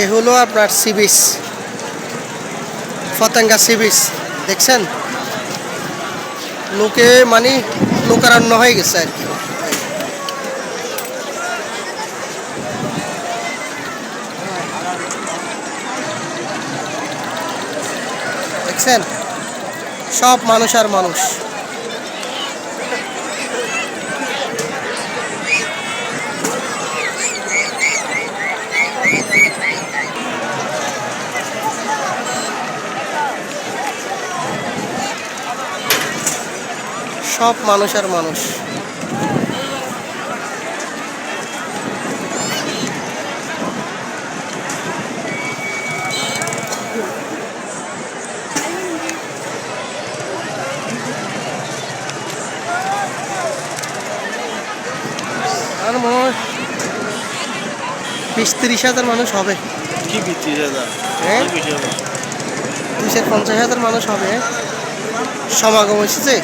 এ হলো আপনার sea beach ফতেঙ্গা সি বিচ দেখছেন? লোকে মানে লোকারণ্য হয়ে গেছে আর কি। দেখছেন? সব মানুষ আর মানুষ। সব মানুষ আর মানুষ। আর মনে হয় বিশ তিরিশ হাজার মানুষ হবে। কি বিত্রিশ হাজার? হ্যাঁ? দুইশো পঞ্চাশ হাজার মানুষ হবে। সমাগম এসেছে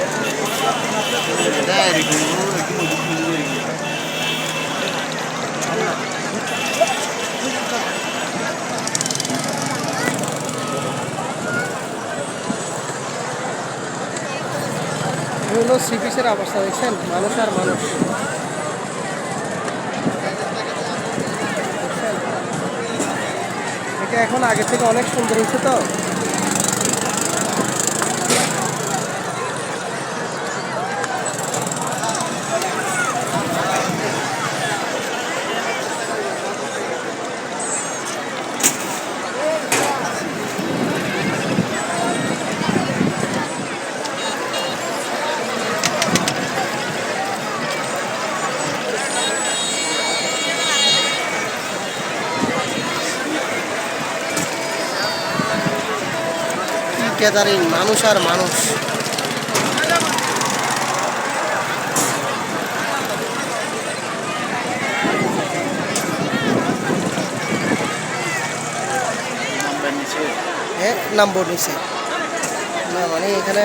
হলো সি বিচের অবস্থা, দেখছেন? মানুষ আর মানুষ। এটা এখন আগে থেকে অনেক সুন্দর হয়েছে তো। গ্যাদারিং মানুষ আর মানুষ। নাম্বার হ্যাঁ নাম্বার নিচে। না মানে এখানে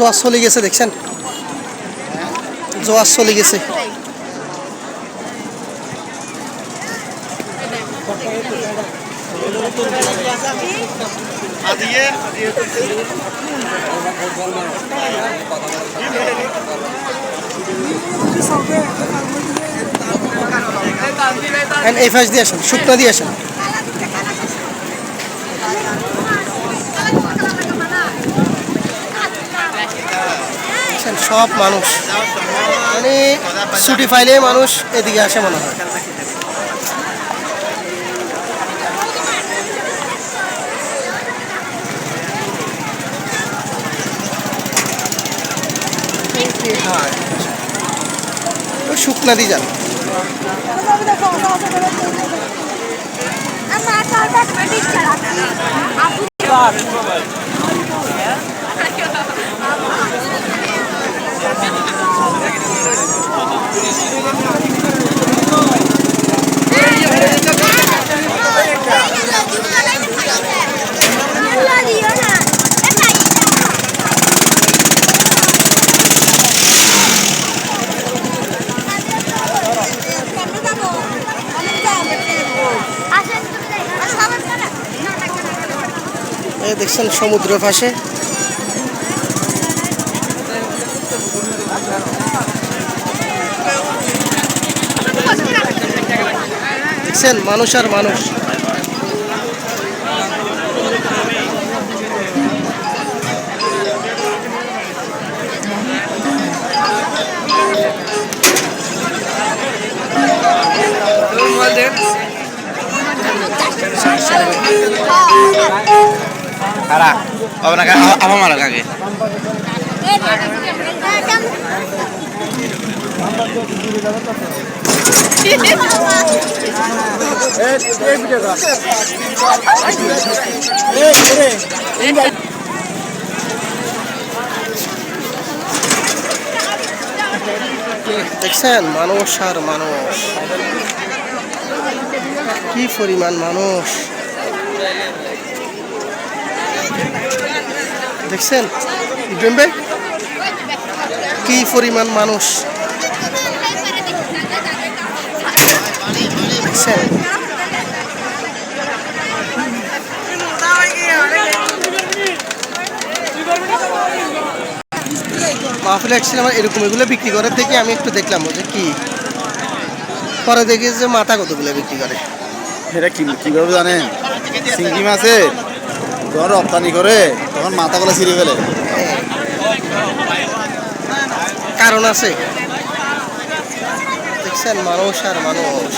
জোয়ার চলে গেছে দেখছেন? জোয়ার চলে গেছে। এই ফাঁস দিয়ে আসেন শুকনো দিয়ে আসেন। দেখছেন, সব মানুষ। মানে ছুটি পাইলে মানুষ এদিকে আসে মনে হয়। ওই শুকনা দিয়ে এই দেখছেন সমুদ্র পাশে। দেখছেন মানুষ আর মানুষ। দেখছেন? মানুষ আর মানুষ। কি পরিমাণ মানুষ? দেখছেন? ভাই? কি পরিমাণ মানুষ? দেখছেন? মাহফিল আমার এরকম এগুলো বিক্রি করে দেখে, আমি একটু দেখলাম যে কি। পরে দেখি যে মাথা কতগুলো বিক্রি করে। এটা কি কীভাবে জানেন? সিঙ্গি মাছে যখন রপ্তানি করে তখন মাথাগুলো ছিঁড়ে ফেলে। কারণ আছে। দেখছেন মানুষ আর মানুষ।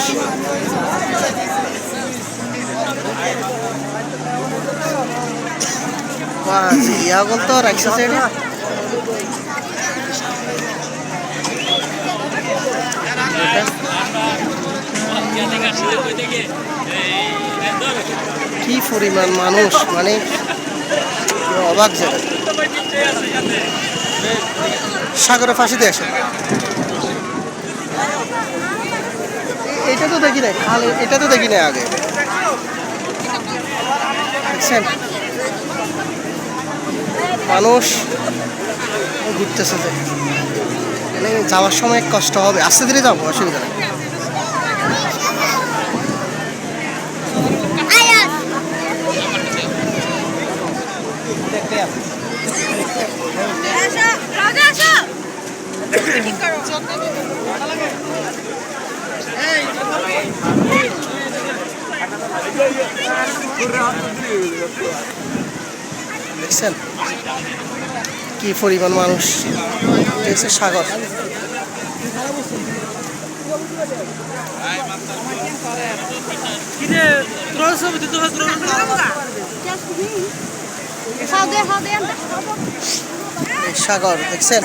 ইয়াগুল তো রাখছে এটা? কি পরিমাণ মানুষ মানে অবাক জায়গা সাগরে ফাঁসিতে আসে এটা তো দেখি নাই, খাল এটা তো দেখি নাই আগে। দেখছেন? মানুষ ঘুরতেছে যে। মানে যাওয়ার সময় কষ্ট হবে, আস্তে ধীরে যাব, অসুবিধা নেই। দেখছেন? কি পরিমাণ মানুষ? হচ্ছে সাগর। সাগর দেখছেন?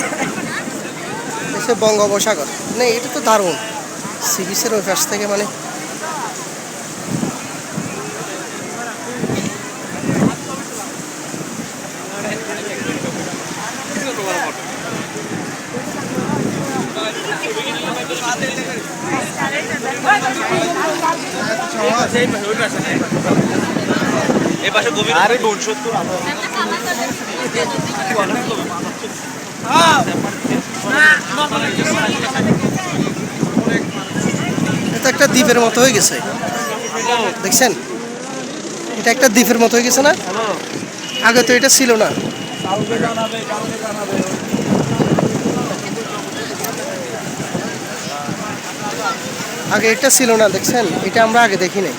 দেখছে বঙ্গোপসাগর। মানে এটা তো দারুণ। সি বিচের ওই পাশ থেকে মানে এটা একটা দ্বীপের মতো হয়ে গেছে। দেখছেন? এটা একটা দ্বীপের মতো হয়ে গেছে না? আগে তো এটা ছিল না। আগে এটা ছিল না, দেখছেন? এটা আমরা আগে দেখি নাই।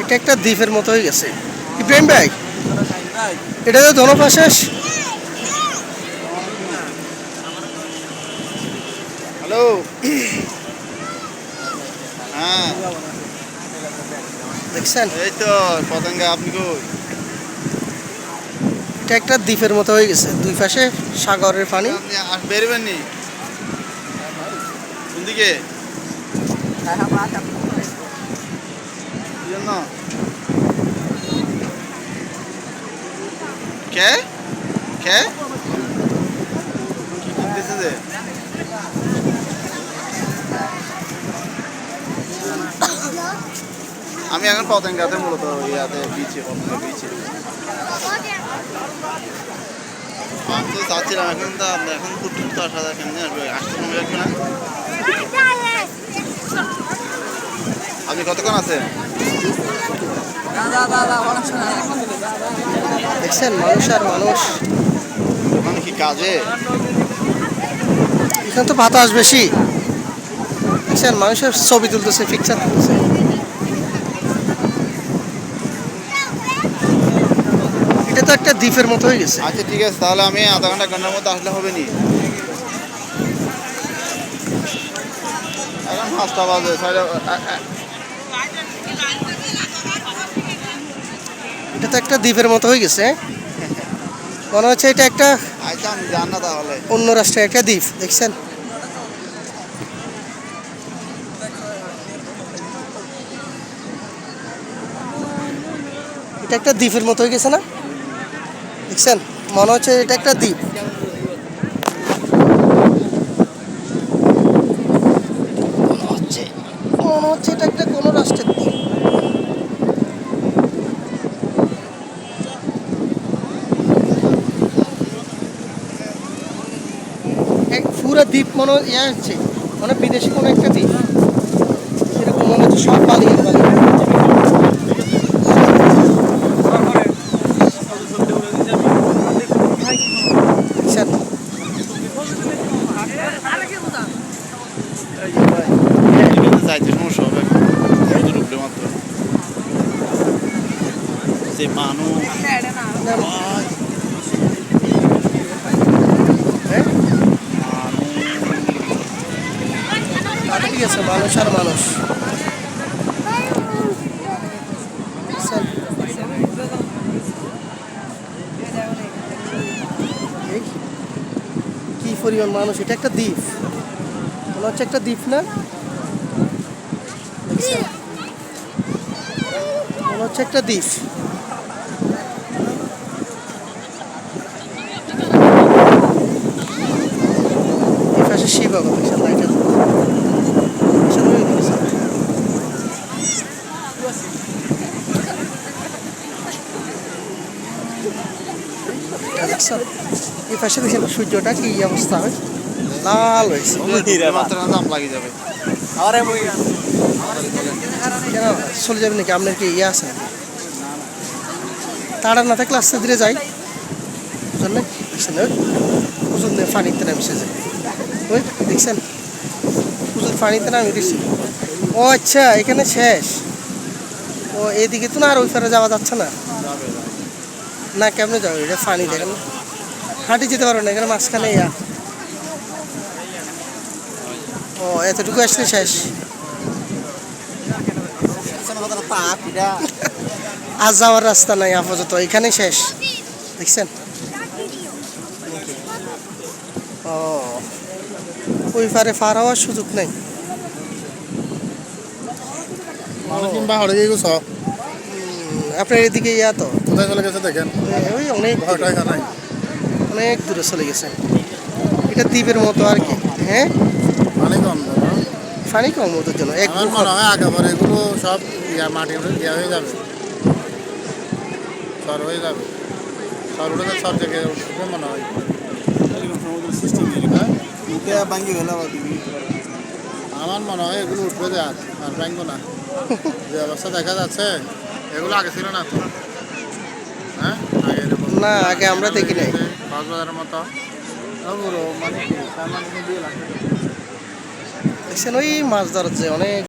এটা একটা দ্বীপের মতো হয়ে গেছে। ইব্রাহিম ভাই, এটা তো হ্যালো হ্যাঁ দেখছেন? এই তো পতঙ্গা আপনি কই? এটা একটা দ্বীপের মতো হয়ে গেছে দুই পাশে সাগরের পানি। আপনি আস বেরবেন নি কোন দিকে? কি কে? কে? কি কিনতেছে যে? আমি এখন পতঙ্গাতে মূলত ইয়াতে বিচে পতঙ্গা বিচে আমি তো চাচ্ছিলাম এখন তো এখন কুটুম তো আসা যায় কেমনি আসবে? আসতে সময় লাগবে না আপনি কতক্ষণ আছে? দেখছেন মানুষ আর মানুষ। মানে কি কাজে? এখানে তো বাতাস বেশি দেখছেন মানুষের ছবি তুলতেছে পিকচার তুলতেছে। একটা দ্বীপের মতো হয়ে গেছে। আচ্ছা ঠিক আছে তাহলে আমি আধা ঘণ্টা ঘণ্টার মধ্যে আসলে হবে নি। এখন পাঁচটা বাজে এটা তো একটা দ্বীপের মতো হয়ে গেছে। মনে হচ্ছে এটা একটা আচ্ছা, অন্য রাষ্ট্রের একটা দ্বীপ দেখছেন? এটা একটা দ্বীপের মতো হয়ে গেছে না? দেখছেন? মনে হচ্ছে এটা একটা দ্বীপ। মনে হচ্ছে এটা একটা কোনো রাষ্ট্রের দ্বীপ। পুরো দ্বীপ মনে ইয়ে হচ্ছে মানে বিদেশি কোনো একটা দ্বীপ। এরকম মনে হচ্ছে সব আর বালি দেখছেন? এখানে যাইতে সমস্যা হবে সমুদ্র উপরে মাত্র যে মানুষ? ঠিক আছে মানুষ। আর মানুষ? কি পরিমাণ মানুষ? এটা একটা দ্বীপ। মনে হচ্ছে একটা দ্বীপ না? মনে হচ্ছে একটা দ্বীপ। সামনে দেখছেন? এটা এই পাশে সূর্যটা কি অবস্থা হয়? লাল হয়েছে। যাবে কেন চলে যাবে নাকি? আপনার কি ইয়ে আছে? তাড়া না থাকলে আস্তে ধীরে যাই। বুঝলেন না? দেখছেন ওই প্রচুর নে- পানিতে নামছে যে ওই দেখছেন? প্রচুর পানিতে নামি দিচ্ছি ও আচ্ছা এখানে শেষ। ও এদিকে তো না আর ওই পারে যাওয়া যাচ্ছে না। না, কেমনে যাবে? এটা পানি দেখেন। হাঁটি যেতে পারো না, এখানে মাঝখানে ইয়া। ও, এতটুকু আসলে শেষ। আর যাওয়ার রাস্তা নাই আপাতত, এখানে শেষ। দেখছেন? ও। ওই পারে পার হওয়ার সুযোগ নেই। উম, আপনার এদিকে ইয়া তো? কোথায় চলে গেছে দেখেন। ওই অনেক ভয় অনেক দূরে চলে গেছে। এটা দ্বীপের মতো আর কি। হ্যাঁ? পানি কম। পানি কম ওদের জন্য। এক আমার মনে হয় একেবারে এগুলো সব ইয়া মাটি ইয়া হয়ে যাবে। সর হয়ে যাবে। সর উঠে সব জায়গায় উঠবে মনে হয়। সিস্টেম হ্যাঁ? মুখে ভাঙ্গি গেল আমার মনে হয় এগুলো উঠবে যে আর আর ভাঙবো না। যে অবস্থা দেখা যাচ্ছে এগুলো আগে ছিল না তো। হ্যাঁ? আগে এরকম না আগে আমরা দেখি নাই। কক্সবাজারের মতো। মানে কি দিয়ে লাগবে। দেখছেন ওই মাছ ধরছে যে অনেক